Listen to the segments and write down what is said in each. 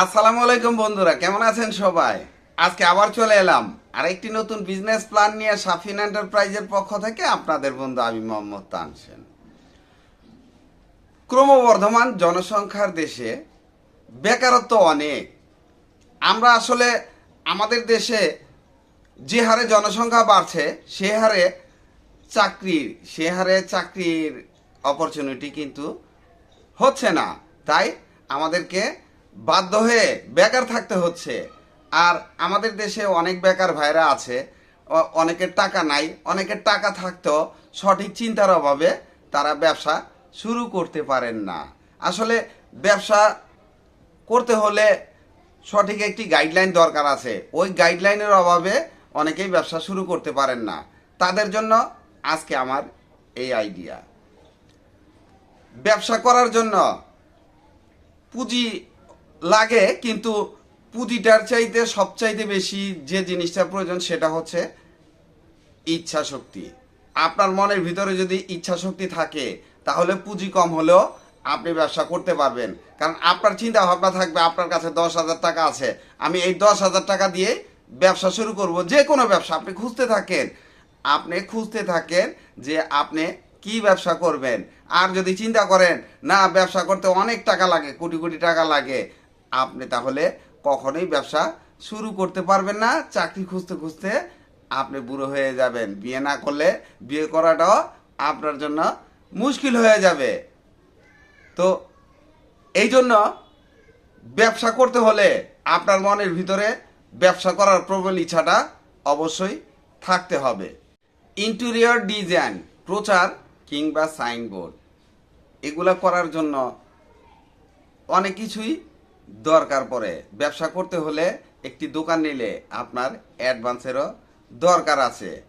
আসসালামু আলাইকুম বন্ধুরা, কেমন আছেন সবাই? আজকে আবার চলে এলাম আর একটি নতুন বিজনেস প্ল্যান নিয়ে সাফিন এন্টারপ্রাইজের পক্ষ থেকে আপনাদের বন্ধু আমি মোহাম্মদ তানসেন। ক্রমবর্ধমান জনসংখ্যার দেশে বেকারত্ব অনেক। আমরা আসলে আমাদের দেশে যে হারে জনসংখ্যা বাড়ছে, সে হারে চাকরির, সে হারে চাকরির অপরচুনিটি কিন্তু হচ্ছে না। তাই আমাদেরকে বাধ্য হয়ে বেকার থাকতে হচ্ছে। আর আমাদের দেশে অনেক বেকার ভাইরা আছে অনেকের টাকা নাই, অনেকের টাকা থাকতেও সঠিক চিন্তার অভাবে তারা ব্যবসা শুরু করতে পারেন না। আসলে ব্যবসা করতে হলে সঠিক একটি গাইডলাইন দরকার আছে। ওই গাইডলাইনের অভাবে অনেকেই ব্যবসা শুরু করতে পারেন না। তাদের জন্য আজকে আমার এই আইডিয়া। ব্যবসা করার জন্য পুঁজি লাগে, কিন্তু পুঁজিটার চাইতে সবচাইতে বেশি যে জিনিসটা প্রয়োজন সেটা হচ্ছে ইচ্ছা শক্তি আপনার মনের ভিতরে যদি ইচ্ছা শক্তি থাকে, তাহলে পুঁজি কম হলেও আপনি ব্যবসা করতে পারবেন। কারণ আপনার চিন্তা ভাবনা থাকবে, আপনার কাছে দশ হাজার টাকা আছে। আমি এই দশ হাজার টাকা দিয়ে ব্যবসা শুরু করব। যে কোনো ব্যবসা, আপনি খুঁজতে থাকেন। আপনি খুঁজতে থাকেন যে আপনি কি ব্যবসা করবেন। আর যদি চিন্তা করেন, না, ব্যবসা করতে অনেক টাকা লাগে, কোটি কোটি টাকা লাগে আপনি তাহলে কখনোই ব্যবসা শুরু করতে পারবেন না, চাকরি খুঁজতে খুঁজতে আপনি বুড়ো হয়ে যাবেন। বিয়ে না করলে বিয়ে করাটাও আপনার জন্য মুশকিল হয়ে যাবে। তো এই জন্য ব্যবসা করতে হলে আপনার মনের ভিতরে ব্যবসা করার প্রবল ইচ্ছাটা অবশ্যই থাকতে হবে। ইন্টেরিয়র ডিজাইন, প্রচার কিংবা সাইনবোর্ড, এগুলা করার জন্য অনেক কিছুই দরকার পড়ে। ব্যবসা করতে হলে একটি দোকান নিলে আপনার অ্যাডভান্সেরও দরকার আছে।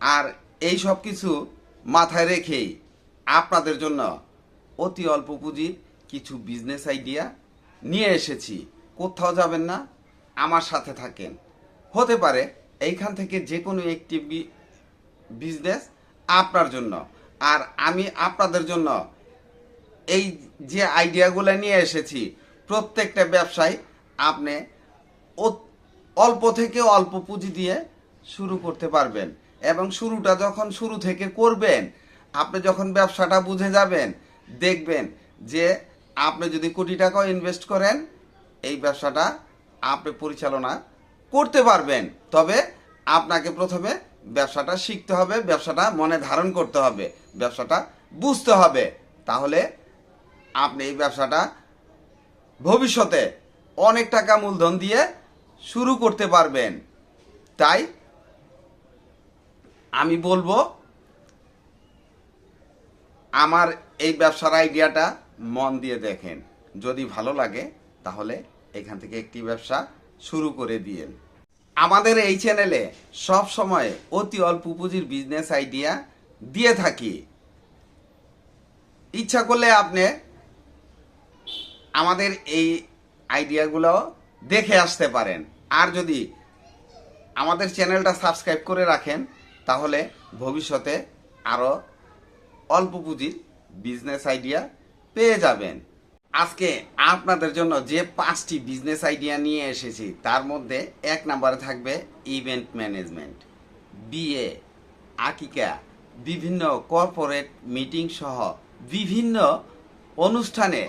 আর এই সব কিছু মাথায় রেখেই আপনাদের জন্য অতি অল্প পুঁজির কিছু বিজনেস আইডিয়া নিয়ে এসেছি। কোথাও যাবেন না, আমার সাথে থাকেন। হতে পারে এইখান থেকে যে কোনো একটি বিজনেস আপনার জন্য। আর আমি আপনাদের জন্য এই যে আইডিয়াগুলো নিয়ে এসেছি, প্রত্যেকটা ব্যবসায় আপনি অল্প থেকে অল্প পুঁজি দিয়ে শুরু করতে পারবেন। এবং শুরুটা যখন শুরু থেকে করবেন, আপনি যখন ব্যবসাটা বুঝে যাবেন, দেখবেন যে আপনি যদি কোটি টাকাও ইনভেস্ট করেন, এই ব্যবসাটা আপনি পরিচালনা করতে পারবেন। তবে আপনাকে প্রথমে ব্যবসাটা শিখতে হবে, ব্যবসাটা মনে ধারণ করতে হবে, ব্যবসাটা বুঝতে হবে। তাহলে আপনি এই ব্যবসাটা ভবিষ্যতে অনেক টাকা মূলধন দিয়ে শুরু করতে পারবেন। তাই আমি বলব, আমার এই ব্যবসার আইডিয়াটা মন দিয়ে দেখেন। যদি ভালো লাগে, তাহলে এখান থেকে একটি ব্যবসা শুরু করে দিয়েন। আমাদের এই চ্যানেলে সব সময় অতি অল্প পুঁজির বিজনেস আইডিয়া দিয়ে থাকি। ইচ্ছা করলে আপনি আমাদের এই আইডিয়াগুলো দেখে আসতে পারেন। আর যদি আমাদের চ্যানেলটা সাবস্ক্রাইব করে রাখেন, তাহলে ভবিষ্যতে আরও অল্প পুঁজির বিজনেস আইডিয়া পেয়ে যাবেন। আজকে আপনাদের জন্য যে পাঁচটি বিজনেস আইডিয়া নিয়ে এসেছি, তার মধ্যে এক নম্বরে থাকবে ইভেন্ট ম্যানেজমেন্ট। বিএ, আকিকা, বিভিন্ন কর্পোরেট মিটিং সহ বিভিন্ন অনুষ্ঠানে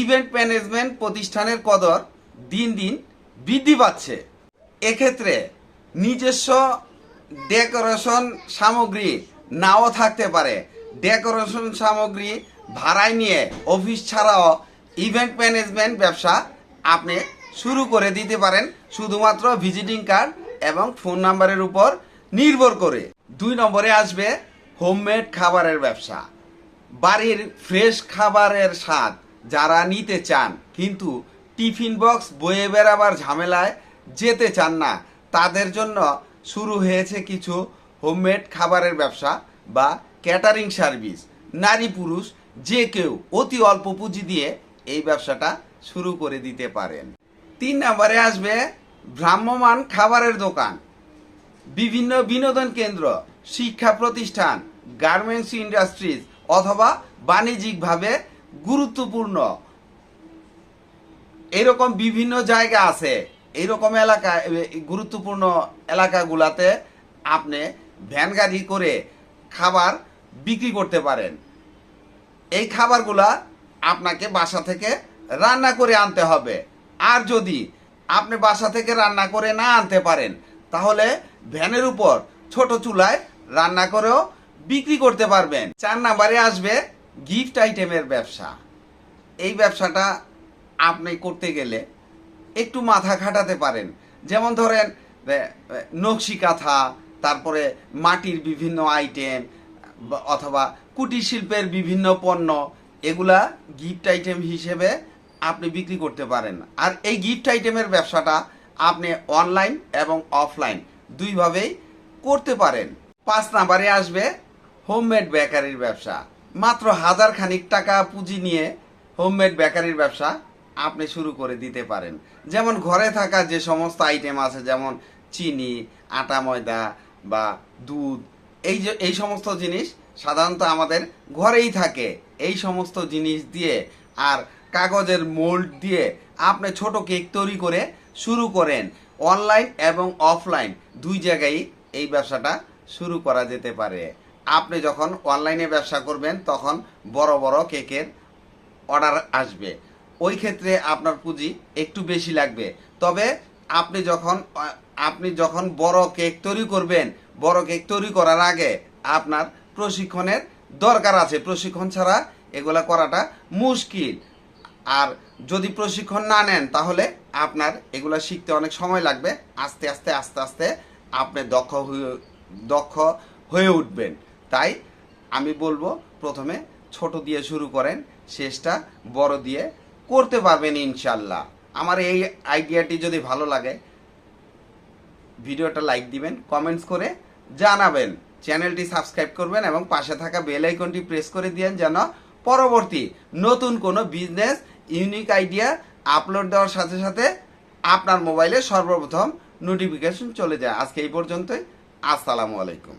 ইভেন্ট ম্যানেজমেন্ট প্রতিষ্ঠানের কদর দিন দিন বৃদ্ধি পাচ্ছে। এক্ষেত্রে নিজস্ব ডেকোরেশন সামগ্রী নাও থাকতে পারে। ডেকোরেশন সামগ্রী ভাড়ায় নিয়ে অফিস ছাড়াও ইভেন্ট ম্যানেজমেন্ট ব্যবসা আপনি শুরু করে দিতে পারেন শুধুমাত্র ভিজিটিং কার্ড এবং ফোন নাম্বারের উপর নির্ভর করে। দুই নম্বরে আসবে হোমমেড খাবারের ব্যবসা। বাড়ির ফ্রেশ খাবারের স্বাদ যারা নিতে চান, কিন্তু টিফিন বক্স বয়ে বেড়াবার ঝামেলায় যেতে চান না, তাদের জন্য শুরু হয়েছে কিছু হোমমেড খাবারের ব্যবসা বা ক্যাটারিং সার্ভিস। নারী পুরুষ যে কেউ অতি অল্প পুঁজি দিয়ে এই ব্যবসাটা শুরু করে দিতে পারেন। তিন নম্বরে আসবে ভ্রাম্যমান খাবারের দোকান। বিভিন্ন বিনোদন কেন্দ্র, শিক্ষা প্রতিষ্ঠান, গার্মেন্টস ইন্ডাস্ট্রিজ অথবা বাণিজ্যিকভাবে গুরুত্বপূর্ণ। এরকম বিভিন্ন জায়গা আছে। এইরকম এলাকা, গুরুত্বপূর্ণ এলাকাগুলাতে আপনি ভ্যান গাড়ি করে খাবার বিক্রি করতে পারেন। এই খাবারগুলা আপনাকে বাসা থেকে রান্না করে আনতে হবে। আর যদি আপনি বাসা থেকে রান্না করে না আনতে পারেন, তাহলে ভ্যানের উপর ছোট চুলায় রান্না করেও বিক্রি করতে পারবেন। চার নাম্বারে আসবে গিফট আইটেমের ব্যবসা। এই ব্যবসাটা আপনি করতে গেলে একটু মাথা খাটাতে পারেন। যেমন ধরেন নকশি কাঁথা, তারপরে মাটির বিভিন্ন আইটেম অথবা কুটির শিল্পের বিভিন্ন পণ্য, এগুলা গিফট আইটেম হিসেবে আপনি বিক্রি করতে পারেন। আর এই গিফট আইটেমের ব্যবসাটা আপনি অনলাইন এবং অফলাইন দুইভাবেই করতে পারেন। পাঁচ নাম্বারে আসবে হোমমেড বেকারির ব্যবসা। মাত্র হাজার খানিক টাকা পুঁজি নিয়ে হোমমেড বেকারির ব্যবসা আপনি শুরু করে দিতে পারেন। যেমন ঘরে থাকা যে সমস্ত আইটেম আছে, যেমন চিনি, আটা, ময়দা বা দুধ, এই যে, এই সমস্ত জিনিস সাধারণত আমাদের ঘরেই থাকে। এই সমস্ত জিনিস দিয়ে আর কাগজের মোল্ড দিয়ে আপনি ছোট কেক তৈরি করে শুরু করেন। অনলাইন এবং অফলাইন দুই জায়গায় এই ব্যবসাটা শুরু করা যেতে পারে। আপনি যখন অনলাইনে ব্যবসা করবেন, তখন বড় বড় কেকের অর্ডার আসবে। ওই ক্ষেত্রে আপনার পুঁজি একটু বেশি লাগবে। তবে আপনি যখন আপনি যখন বড় কেক তৈরি করবেন, বড় কেক তৈরি করার আগে আপনার প্রশিক্ষণের দরকার আছে। প্রশিক্ষণ ছাড়া এগুলা করাটা মুশকিল। আর যদি প্রশিক্ষণ না নেন, তাহলে আপনার এগুলো শিখতে অনেক সময় লাগবে। আস্তে আস্তে আস্তে আস্তে আপনি দক্ষ হয়ে দক্ষ হয়ে উঠবেন। তাই আমি বলব প্রথমে ছোট দিয়ে শুরু করেন, শেষটা বড় দিয়ে করতে পারবেন ইনশাল্লাহ আমার এই আইডিয়াটি যদি ভালো লাগে, ভিডিওটা লাইক দিবেন, কমেন্টস করে জানাবেন। চ্যানেলটি সাবস্ক্রাইব করবেন এবং পাশে থাকা বেল আইকনটি প্রেস করে দিয়েন যেন পরবর্তী নতুন কোনো বিজনেস, ইউনিক আইডিয়া আপলোড দেওয়ার সাথে সাথে আপনার মোবাইলে সর্বপ্রথম নোটিফিকেশন চলে যায়। আজকে এই পর্যন্তই। আসসালামু আলাইকুম।